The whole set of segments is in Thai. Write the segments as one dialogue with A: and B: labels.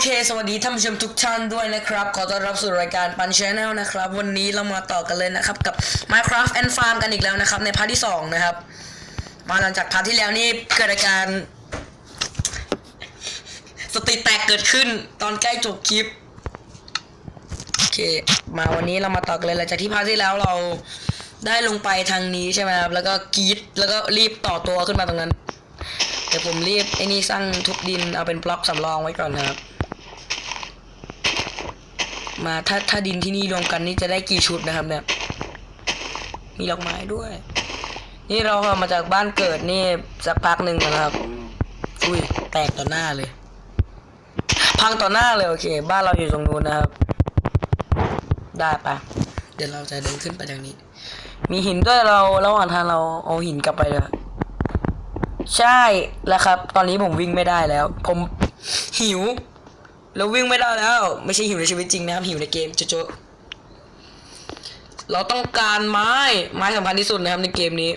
A: เค สวัสดีท่านผู้ชมทุกท่านด้วยนะครับ ขอต้อนรับสู่รายการปันชแนลนะครับ วันนี้เรามาต่อกันเลยนะครับ กับ Minecraft and Farm กันอีกแล้วนะครับ ในพาร์ทที่ 2 นะครับ มาหลังจากพาร์ทที่แล้วนี่เกิดอาการ สติแตกเกิดขึ้นตอนใกล้จบคลิป โอเค มาวันนี้เรามาต่อกันเลยหลังจากที่พาร์ทที่แล้วเราได้ลงไปทางนี้ใช่ไหมครับ แล้วก็กรีดแล้วก็รีบต่อตัวขึ้นมาตรงนั้นเดี๋ยวผมรีบไอ้นี่สร้างทุบดินเอาเป็นบล็อกสำรองไว้ก่อนนะครับ มาถ้าถ้าดินที่นี่รวมกันนี่จะได้กี่ชุดนะครับเนี่ยมีดอกไม้ด้วย นี่เราเอามาจากบ้านเกิดนี่สักพักหนึ่งนะครับอุ้ยแตกต่อหน้าเลย พังต่อหน้าเลยโอเค บ้านเราอยู่ตรงนู้นนะครับ ได้ปะเดี๋ยวเราจะเดินขึ้นไปทางนี้ มีหินด้วยเราระหว่างทางเราเอาหินกลับไปเลยใช่แล้วครับ ตอนนี้ผมวิ่งไม่ได้แล้ว ผมหิว แล้ววิ่งไม่ได้แล้ว ไม่ใช่หิวในชีวิตจริงนะครับหิวในเกมโจโจเราต้องการไม้ไม้สำคัญที่สุดนะครับในเกมนี้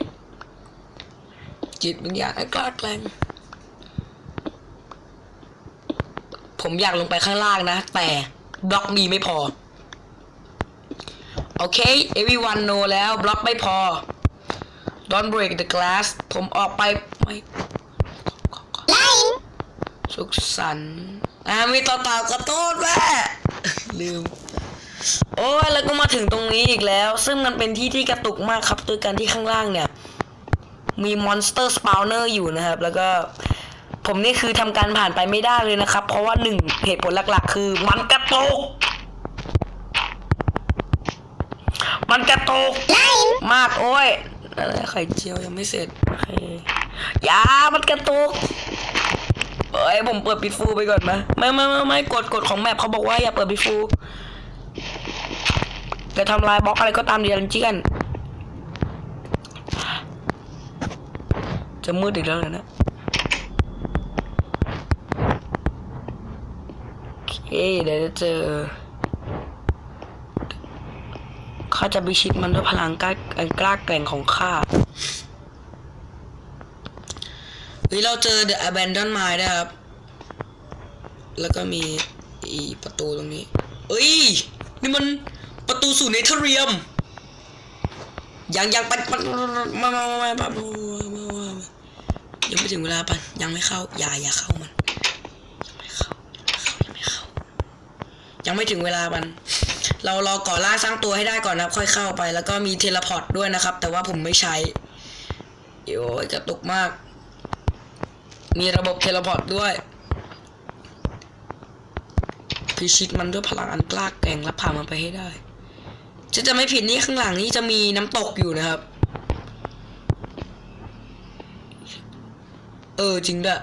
A: จิตวิญญาณไอ้กล้าแกล้งผมอยากลงไปข้างล่างนะ แต่บล็อกมีไม่พอ โอเค everyone know แล้วบล็อกไม่พอ Don't break the glass ผมออกไปไม่สุขสันต์ อ่ามีต่อเต่ากระโต้นแม่ลืม โอ้ยแล้วก็มาถึงตรงนี้อีกแล้ว ซึ่งมันเป็นที่ที่กระตุกมากครับโดยการที่ข้างล่างเนี่ย มีมอนสเตอร์สปาวเนอร์อยู่นะครับ แล้วก็ผมนี่คือทำการผ่านไปไม่ได้เลยนะครับ เพราะว่าหนึ่งเหตุผลหลัก ๆ คือมันกระตุก มันกระตุกมากโอ้ยอะไรไข่เจียวยังไม่เสร็จโอเคยามันกระตุก เอ้ยผมเปิดปิดฟูไปก่อนนะไม่ไม่ไม่ไม่กดกดของแมปเขาบอกว่าอย่าเปิดปิดฟูจะทำลายบล็อกอะไรก็ตามเดียวกันเจียนจะมืดอีกแล้วเหรอนะ โอเคเดี๋ยวจะเจอข้าจะบิชิตมันด้วยพลังกล้ากล้าแกร่งของข้า เฮ้เราเจอ The Abandoned Mine นะครับ แล้วก็มีอีประตูตรงนี้ เอ้ย นี่มันประตูสู่เนเธอเรียมยังยังปันปันมามามามามามายังไม่ถึงเวลาปันยังไม่เข้า อย่าอย่าเข้ามัน ยังไม่เข้ายังไม่เข้า ยังไม่ถึงเวลาปัน เรารอก่อล่างสร้างตัวให้ได้ก่อนนะค่อยเข้าไป แล้วก็มีเทเลพอร์ตด้วยนะครับ แต่ว่าผมไม่ใช้โอ้ยกระตุกมาก มีระบบเทเลพอร์ตด้วย พิชิตมันด้วยพลังอันกล้าแกร่งและผ่านมันไปให้ได้จะจะไม่ผิดนี่ข้างหลังนี่จะมีน้ำตกอยู่นะครับ เออจริงด้วย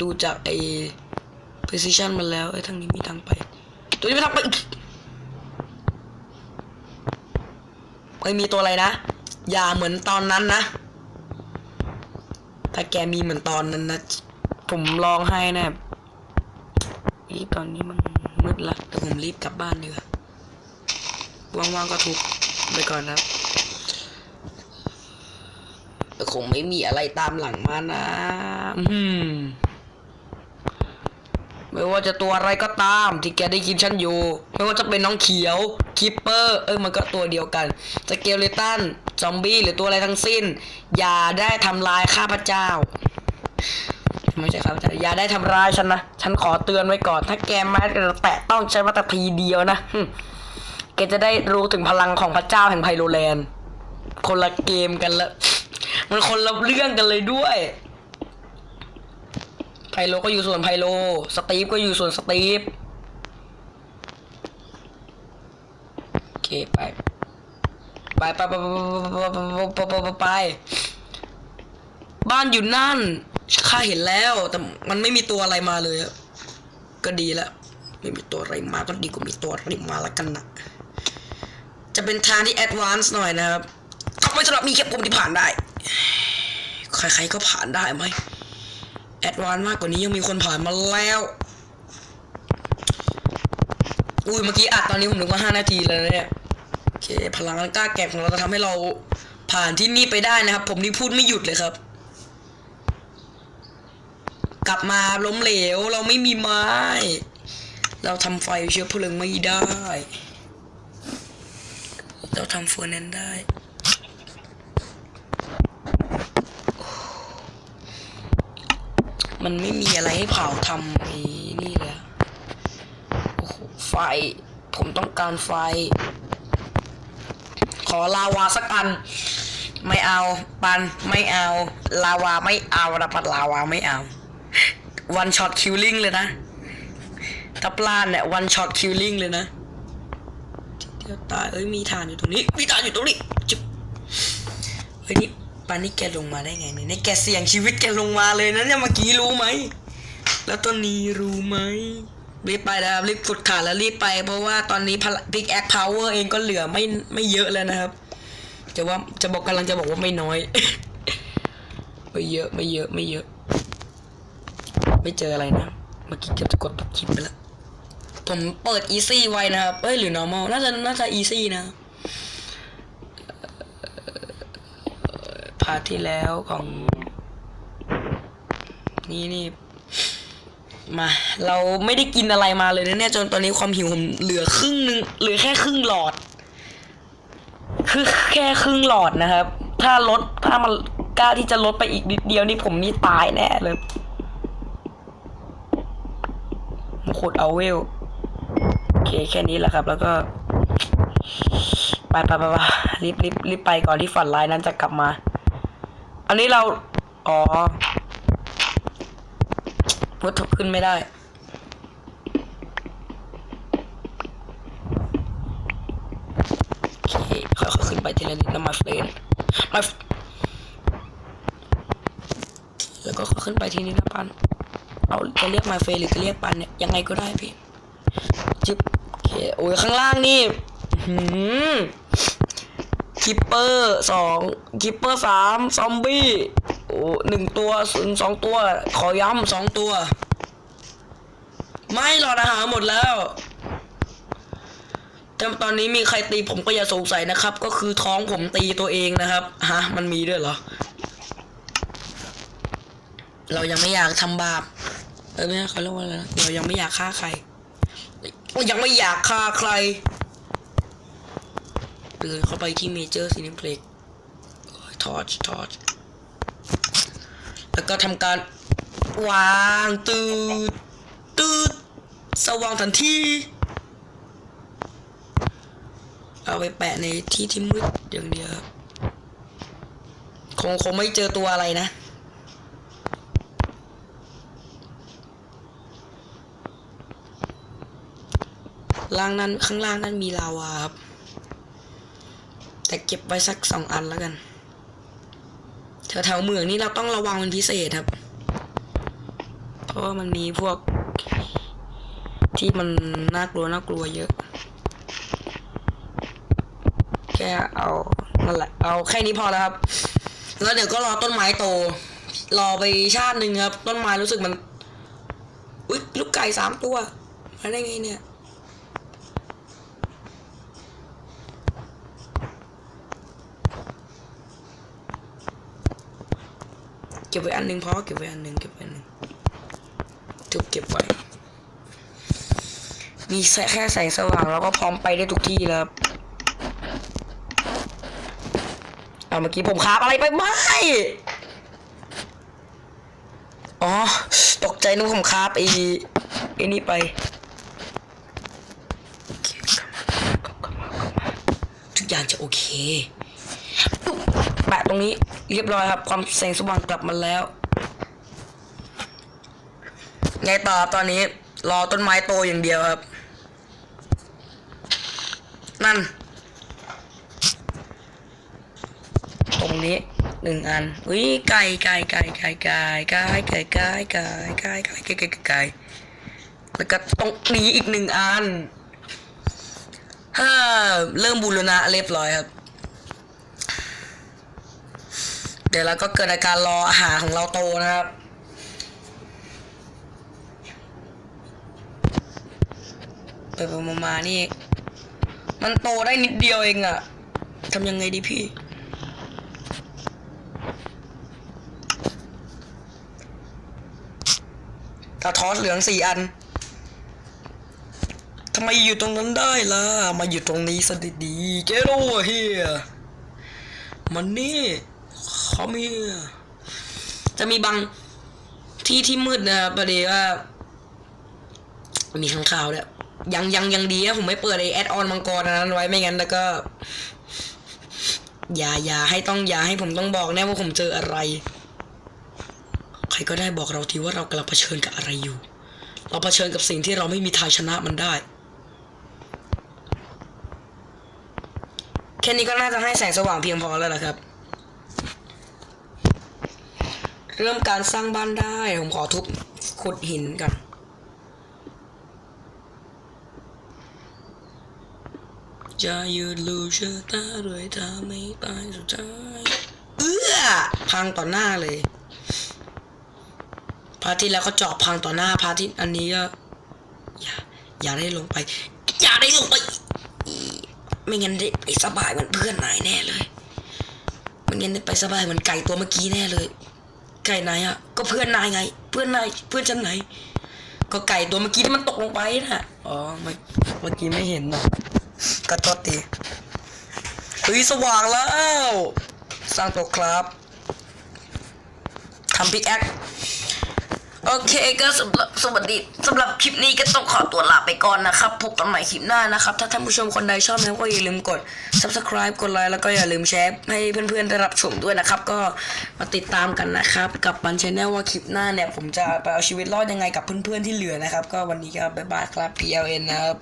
A: ดูจากไอ้ position มันแล้วไอ้ทางนี้มีทางไป ตัวนี้ไม่ทางไปอีกไม่มีตัวอะไรนะ อย่าเหมือนตอนนั้นนะ ถ้าแกมีเหมือนตอนนั้นนะ ผมร้องไห้นะอีตอนนี้มันมืดละแต่ผมรีบกลับบ้านดีกว่าว่างๆก็ทุบไปก่อนนะครับแต่คงไม่มีอะไรตามหลังมานะอืมไม่ว่าจะตัวอะไรก็ตามที่แกได้ยินฉันอยู่ ไม่ว่าจะเป็นน้องเขียวคิปเปอร์เออมันก็ตัวเดียวกันสเกลเลตันซอมบี้หรือตัวอะไรทั้งสิ้น อย่าได้ทำลายข้าพเจ้า ไม่ใช่ครับอย่าได้ทำร้ายฉันนะ ฉันขอเตือนไว้ก่อน ถ้าแกมาแตะต้องฉันมาแต่ทีเดียวนะแกจะได้รู้ถึงพลังของพระเจ้าแห่งไพโรแลนคนละเกมกันละ มันคนละเรื่องกันเลยด้วย ไพโลก็อยู่ส่วนไพโล สตีฟก็อยู่ส่วนสตีฟโอเคไป ไปไปไปไปไปไปบ้านอยู่นั่น ข้าเห็นแล้ว แต่มันไม่มีตัวอะไรมาเลยก็ดีแล้วไม่มีตัวอะไรมาก็ดีกว่ามีตัวอะไรมาละกันนะจะเป็นทางที่แอดวานซ์หน่อยนะครับทำไมสำหรับมีแค่ผมที่ผ่านได้ ใครๆก็ผ่านได้ไหมแอดวานซ์มากกว่านี้ยังมีคนผ่านมาแล้วอุ้ยเมื่อกี้อัดตอนนี้ผมนึกว่าห้านาทีแล้วนะเนี่ยโอเคพลังกล้าแกร่ของเราจะทำให้เราผ่านที่นี่ไปได้นะครับ ผมนี่พูดไม่หยุดเลยครับ กลับมาล้มเหลวเราไม่มีไม้ เราทำไฟเชื้อเพลิงไม่ได้ เราทำเฟอร์แนนได้มันไม่มีอะไรให้เผาทำไอ้นี่เลยอะโอ้โหไฟ ผมต้องการไฟ ขอลาวาสักอัน ไม่เอา ปัน ไม่เอา ลาวาไม่เอานะปัดลาวาไม่เอา one shot killing เลยนะถ้าปลานเนี่ย one shot killing เลยนะเดี๋ยวตายเอ้ยมีฐานอยู่ตรงนี้ มีฐานอยู่ตรงนี้จิ๊บเฮ้ยนี่ปานี่แกลงมาได้ไงเนี่ยนี่แกเสี่ยงชีวิตแกลงมาเลยนะเนี่ยเมื่อกี้รู้ไหม แล้วตอนนี้รู้ไหมรีบไปนะครับรีบกดขาแล้วรีบไป เพราะว่าตอนนี้พิกแอคพาวเวอร์เองก็เหลือไม่ไม่เยอะแล้วนะครับจะว่าจะบอกกำลังจะบอกว่าไม่น้อย ไม่เยอะไม่เยอะไม่เยอะ ไม่เจออะไรนะ เมื่อกี้เกือบจะกดคลิปไปแล้ว ผมเปิด easy ไว้นะครับเอ้ยหรือ normal น่าจะน่าจะ easy นะพาที่แล้วของ นี่นี่มา เราไม่ได้กินอะไรมาเลยนะเนี่ยจนตอนนี้ความหิวผมเหลือครึ่งหนึงเหลือแค่ครึ่งหลอด คือแค่ครึ่งหลอดนะครับ ถ้าลดถ้ามันกล้าที่จะลดไปอีกนิดเดียวนี่ผมนี่ตายแน่เลย มขุดเอาเวลโอเคแค่นี้แหละครับ แล้วก็ไปไปไปไปรีบรีบรีบไปก่อนที่ฝันร้ายนั้นจะกลับมา อันนี้เรา อ๋อพุทธขึ้นไม่ได้โอเคค่อยๆขึ้นไปทีละนิดนะมาเฟรนมาแล้วก็ขึ้นไปทีนี้นะปัน เอาจะเรียกมาเฟรหรือจะเรียกปันเนี่ยยังไงก็ได้พี่จิ๊บโอเคโอ้ยข้างล่างนี่หืมคิปเปอร์สองคิปเปอร์สามซอมบี้โอ้หนึ่งตัวถึงสองตัว ขอย้ำสองตัว ไม่หลอดอาหารหมดแล้วแต่ตอนนี้มีใครตีผมก็อย่าสงสัยนะครับ ก็คือท้องผมตีตัวเองนะครับฮะมันมีด้วยเหรอ เรายังไม่อยากทำบาป ออไม่ใช่เขาเรียกว่าอะไรนะเรายังไม่อยากฆ่าใครเรายังไม่อยากฆ่าใครเดินเข้าไปที่เมเจอร์ซีนิเพล็กทอร์ชทอร์ชแล้วก็ทำการวางตืดตืดสว่างทันทีเอาไปแปะในที่ที่มืดอย่างเดียวครับคงคงไม่เจอตัวอะไรนะ ล่างนั้นข้างล่างนั้นมีลาวาครับ แต่เก็บไว้สักสองอันแล้วกันแถวๆเมืองนี่เราต้องระวังเป็นพิเศษครับ เพราะว่ามันมีพวกที่มันน่ากลัวน่ากลัวเยอะ แค่เอานั่นแหละเอาแค่นี้พอแล้วครับ แล้วเดี๋ยวก็รอต้นไม้โต รอไปชาติหนึ่งครับ ต้นไม้รู้สึกมัน อุ๊ยลูกไก่สามตัวมาได้ไงเนี่ย บไว้อันหนึ่งพอเก็บไว้อันหนึ่งเก็บไว้อันหนึ่งจุบเก็บไว้ มีแสแค่แสงสว่างแล้วก็พร้อมไปได้ทุกที่แล้วครับเอาเมื่อกี้ผมคาบอะไรไปไม่ อ๋อ ตกใจนึกผมคาบไอ้ไอ้นี่ไปทุกอย่างจะโอเคแปะตรงนี้ เรียบร้อยครับ ความแสงสว่างกลับมาแล้ว ไงต่อตอนนี้ รอต้นไม้โตอย่างเดียวครับ นั่น ตรงนี้หนึ่งอันอุ้ยไก่ไก่ไก่ไก่ไก่ไก่ไก่ไก่ไก่ไก่ไก่ไก่ไก่ไก่แล้วก็ตรงนี้อีกหนึ่งอันเริ่มบูรณะเรียบร้อยครับ เดี๋ยวเราก็เกิดอาการรออาหารของเราโตนะครับ ไปไปมามาๆนี่มันโตได้นิดเดียวเองอะทำยังไงดีพี่ตาทอสเหลืองสี่อัน ทำไมอยู่ตรงนั้นได้ล่ะ มาอยู่ตรงนี้สดีๆ get over here มันนี่ เขามีจะมีบางที่ที่มืดนะประเดี๋ยวว่า มีข้างข่าวเนี่ยยังยังยังดีนะผมไม่เปิดไอแอดออนมังกรนนั้นไว้ไม่งั้นแล้วก็ อย่าอย่าให้ต้องอย่าให้ผมต้องบอกแน่ว่าผมเจออะไร ใครก็ได้บอกเราทีว่าเรากำลังเผชิญกับอะไรอยู่ เราเผชิญกับสิ่งที่เราไม่มีทางชนะมันได้แค่นี้ก็น่าจะให้แสงสว่างเพียงพอแล้วล่ะครับ เริ่มการสร้างบ้านได้ ผมขอทุบขุดหินกันจะยืดลูเชะตาด้วยเธอไม่ตายสุดท้ายเอื้อพังต่อหน้าเลยพระอาทิตย์แล้วก็เจาะพังต่อหน้าพระอาทิตย์อันนี้ก็อย่าอย่าได้ลงไป อย่าได้ลงไป ไม่งั้นได้ไปสบายเหมือนเพื่อนนายแน่เลยไม่งั้นได้ไปสบายเหมือนไก่ตัวเมื่อกี้แน่เลย ไก่นายอะก็เพื่อนนายไง เพื่อนนายเพื่อนฉันไหนก็ไก่ตัวเมื่อกี้ที่มันตกลงไปน่ะอ๋อเมื่อเมื่อกี้ไม่เห็นนะก็โทษทีเฮ้ยสว่างแล้ว สร้างตัวครับทำพิกแอค โอเคก็สำหรับสวัสดีสำหรับคลิปนี้ก็ต้องขอตัวลาไปก่อนนะครับพบกันใหม่คลิปหน้านะครับ ถ้าท่านผู้ชมคนใดชอบนะครับก็อย่าลืมกด subscribe กดไลค์แล้วก็อย่าลืมแชร์ให้เพื่อนๆได้รับชมด้วยนะครับ ก็มาติดตามกันนะครับ กับบันชแนลว่าคลิปหน้าเนี่ย ผมจะไปเอาชีวิตรอดยังไงกับเพื่อนๆที่เหลือนะครับ ก็วันนี้ก็บ๊ายบายครับ PLN นะครับ